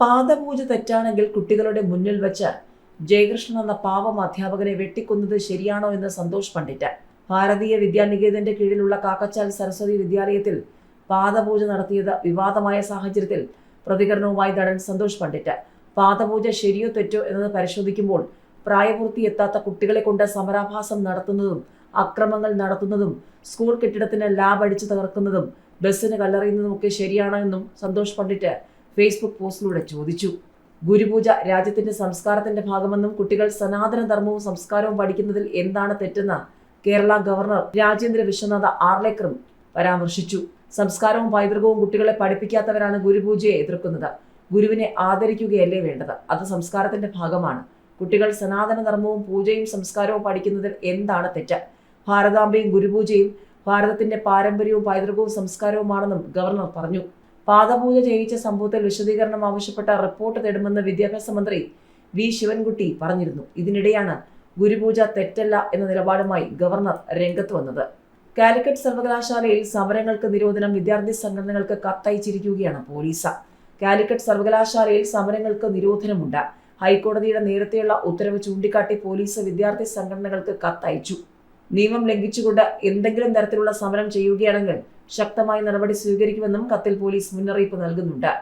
പാദപൂജ തെറ്റാണെങ്കിൽ കുട്ടികളുടെ മുന്നിൽ വെച്ച് ജയകൃഷ്ണൻ എന്ന പാവം അധ്യാപകനെ വെട്ടിക്കൊന്നത് ശരിയാണോ എന്ന് സന്തോഷ് പണ്ഡിറ്റ്. ഭാരതീയ വിദ്യാനികേതന്റെ കീഴിലുള്ള കാക്കച്ചാൽ സരസ്വതി വിദ്യാലയത്തിൽ പാദപൂജ നടത്തിയത് വിവാദമായ സാഹചര്യത്തിൽ പ്രതികരണവുമായി നടൻ സന്തോഷ് പണ്ഡിറ്റ്. പാദപൂജ ശരിയോ തെറ്റോ എന്നത് പരിശോധിക്കുമ്പോൾ പ്രായപൂർത്തി എത്താത്ത കുട്ടികളെ കൊണ്ട് സമരാഭാസം നടത്തുന്നതും അക്രമങ്ങൾ നടത്തുന്നതും സ്കൂൾ കെട്ടിടത്തിന് ലാബ് അടിച്ചു തകർക്കുന്നതും ബസ്സിന് കല്ലെറിയുന്നതുമൊക്കെ ശരിയാണോ എന്നും സന്തോഷ് പണ്ഡിറ്റ് ഫേസ്ബുക്ക് പോസ്റ്റിലൂടെ ചോദിച്ചു. ഗുരുപൂജ രാജ്യത്തിന്റെ സംസ്കാരത്തിന്റെ ഭാഗമെന്നും കുട്ടികൾ സനാതന ധർമ്മവും സംസ്കാരവും പഠിക്കുന്നതിൽ എന്താണ് തെറ്റെന്ന് കേരള ഗവർണർ രാജേന്ദ്ര വിശ്വനാഥ ആർലേക്കറും പരാമർശിച്ചു. സംസ്കാരവും പൈതൃകവും കുട്ടികളെ പഠിപ്പിക്കാത്തവരാണ് ഗുരുപൂജയെ എതിർക്കുന്നത്. ഗുരുവിനെ ആദരിക്കുകയല്ലേ വേണ്ടത്? അത് സംസ്കാരത്തിന്റെ ഭാഗമാണ്. കുട്ടികൾ സനാതന ധർമ്മവും പൂജയും സംസ്കാരവും പഠിക്കുന്നതിൽ എന്താണ് തെറ്റ്? ഭാരതാംബയും ഗുരുപൂജയും ഭാരതത്തിന്റെ പാരമ്പര്യവും പൈതൃകവും സംസ്കാരവുമാണെന്നും ഗവർണർ പറഞ്ഞു. പാദപൂജ ചെയ്യിച്ച സംഭവത്തിൽ വിശദീകരണം ആവശ്യപ്പെട്ട റിപ്പോർട്ട് തേടുമെന്ന് വിദ്യാഭ്യാസ മന്ത്രി വി ശിവൻകുട്ടി പറഞ്ഞിരുന്നു. ഇതിനിടെയാണ് ഗുരുപൂജ തെറ്റല്ല എന്ന നിലപാടുമായി ഗവർണർ രംഗത്ത് വന്നത്. കാലിക്കറ്റ് സർവകലാശാലയിൽ സമരങ്ങൾക്ക് നിരോധനം വിദ്യാർത്ഥി സംഘടനകൾക്ക് കത്തയച്ചിരിക്കുകയാണ് പോലീസ്. കാലിക്കറ്റ് സർവകലാശാലയിൽ സമരങ്ങൾക്ക് നിരോധനമുണ്ട്. ഹൈക്കോടതിയുടെ നേരത്തെയുള്ള ഉത്തരവ് ചൂണ്ടിക്കാട്ടി പോലീസ് വിദ്യാർത്ഥി സംഘടനകൾക്ക് കത്തയച്ചു. നിയമം ലംഘിച്ചുകൊണ്ട് എന്തെങ്കിലും തരത്തിലുള്ള സമരം ചെയ്യുകയാണെങ്കിൽ ശക്തമായ നടപടി സ്വീകരിക്കുമെന്നും കത്തിൽ പോലീസ് മുന്നറിയിപ്പ് നൽകുന്നുണ്ട്.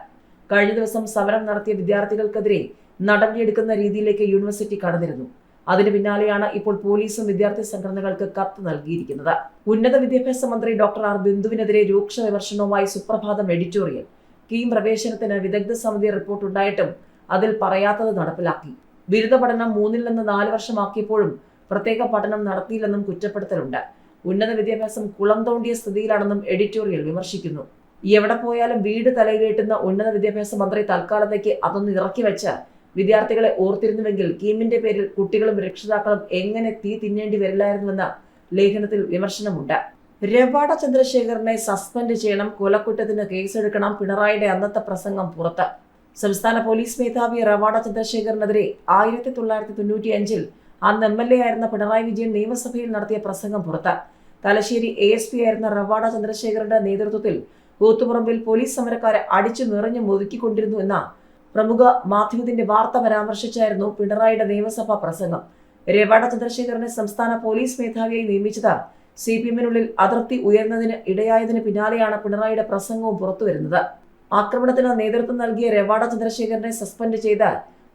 കഴിഞ്ഞ ദിവസം സമരം നടത്തിയ വിദ്യാർത്ഥികൾക്കെതിരെ നടപടിയെടുക്കുന്ന രീതിയിലേക്ക് യൂണിവേഴ്സിറ്റി കടന്നിരുന്നു. അതിന് പിന്നാലെയാണ് ഇപ്പോൾ പോലീസും വിദ്യാർത്ഥി സംഘടനകൾക്ക് കത്ത് നൽകിയിരിക്കുന്നത്. ഉന്നത വിദ്യാഭ്യാസ മന്ത്രി ഡോക്ടർ ആർ. ബിന്ദുവിനെതിരെ രൂക്ഷ വിമർശനവുമായി സുപ്രഭാതം എഡിറ്റോറിയൽ. കീം പ്രവേശനത്തിന് വിദഗ്ധ സമിതി റിപ്പോർട്ട് ഉണ്ടായിട്ടും അതിൽ പറയാത്തത് നടപ്പിലാക്കി. ബിരുദ പഠനം മൂന്നിൽ നിന്ന് നാല് വർഷമാക്കിയപ്പോഴും പ്രത്യേക പഠനം നടത്തിയില്ലെന്നും കുറ്റപ്പെടുത്തലുണ്ട്. ഉന്നത വിദ്യാഭ്യാസം കുളം തോണ്ടിയ സ്ഥിതിയിലാണെന്നും എഡിറ്റോറിയൽ വിമർശിക്കുന്നു. എവിടെ പോയാലും വീട് തലയിലേറ്റുന്ന ഉന്നത വിദ്യാഭ്യാസ മന്ത്രി തൽക്കാലത്തേക്ക് അതൊന്ന് ഇറക്കി വെച്ച വിദ്യാർത്ഥികളെ ഓർത്തിരുന്നുവെങ്കിൽ കീമിന്റെ പേരിൽ കുട്ടികളും രക്ഷിതാക്കളും എങ്ങനെ തീ തിന്നേണ്ടി വരില്ലായിരുന്നുവെന്ന ലേഖനത്തിൽ വിമർശനമുണ്ട്. രവാട ചന്ദ്രശേഖരനെ സസ്പെൻഡ് ചെയ്യണം കൊലക്കുറ്റത്തിന് കേസെടുക്കണം പിണറായിയുടെ അന്നത്തെ പ്രസംഗം പുറത്ത്. സംസ്ഥാന പോലീസ് മേധാവി റവാഡ ചന്ദ്രശേഖരനെതിരെ ആയിരത്തി തൊള്ളായിരത്തി തൊണ്ണൂറ്റി അഞ്ചിൽ അന്ന് എം എൽ എ ആയിരുന്ന പിണറായി വിജയൻ നിയമസഭയിൽ നടത്തിയ പ്രസംഗം പുറത്ത്. തലശ്ശേരി എ എസ് പി ആയിരുന്ന റവാഡ ചന്ദ്രശേഖരന്റെ നേതൃത്വത്തിൽ കൂത്തുപറമ്പിൽ പോലീസ് സമരക്കാരെ അടിച്ചു നിറഞ്ഞു മുതുക്കിക്കൊണ്ടിരുന്നു എന്ന പ്രമുഖ മാധ്യമത്തിന്റെ വാർത്ത പരാമർശിച്ചായിരുന്നു പിണറായിയുടെ നിയമസഭാ പ്രസംഗം. രവാഡ ചന്ദ്രശേഖരനെ സംസ്ഥാന പോലീസ് മേധാവിയായി നിയമിച്ചത് സി പി എമ്മിനുള്ളിൽ അതിർത്തി ഉയർന്നതിന് ഇടയായതിന് പിന്നാലെയാണ് പിണറായിയുടെ പ്രസംഗവും പുറത്തുവരുന്നത്. ആക്രമണത്തിന് നേതൃത്വം നൽകിയ രവാഡ ചന്ദ്രശേഖരനെ സസ്പെൻഡ് ചെയ്ത്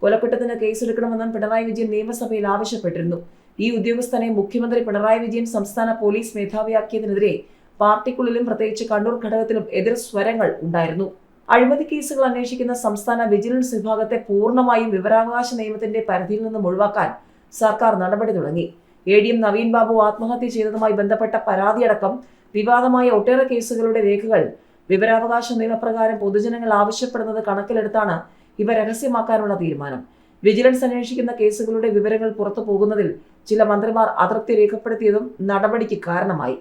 കൊലക്കുറ്റത്തിന് കേസെടുക്കണമെന്നും പിണറായി വിജയൻ നിയമസഭയിൽ ആവശ്യപ്പെട്ടിരുന്നു. ഈ ഉദ്യോഗസ്ഥനെ മുഖ്യമന്ത്രി പിണറായി വിജയൻ സംസ്ഥാന പോലീസ് മേധാവിയാക്കിയതിനെതിരെ പാർട്ടിക്കുള്ളിലും പ്രത്യേകിച്ച് കണ്ണൂർ ഘടകത്തിലും എതിർ സ്വരങ്ങൾ ഉണ്ടായിരുന്നു. അഴിമതി കേസുകൾ അന്വേഷിക്കുന്ന സംസ്ഥാന വിജിലൻസ് വിഭാഗത്തെ പൂർണമായും വിവരാവകാശ നിയമത്തിന്റെ പരിധിയിൽ നിന്നും ഒഴിവാക്കാൻ സർക്കാർ നടപടി തുടങ്ങി. A D M Naveen Babu ആത്മഹത്യ ചെയ്തതുമായി ബന്ധപ്പെട്ട പരാതിയടക്കം വിവാദമായ ഒട്ടേറെ കേസുകളുടെ രേഖകൾ വിവരാവകാശ നിയമപ്രകാരം പൊതുജനങ്ങൾ ആവശ്യപ്പെടുന്നത് കണക്കിലെടുത്താണ് ഇവ രഹസ്യമാക്കാനുള്ള തീരുമാനം. വിജിലൻസ് അന്വേഷിക്കുന്ന കേസുകളുടെ വിവരങ്ങൾ പുറത്തു പോകുന്നതിൽ ചില മന്ത്രിമാർ അതൃപ്തി രേഖപ്പെടുത്തിയതും നടപടിക്ക് കാരണമായി.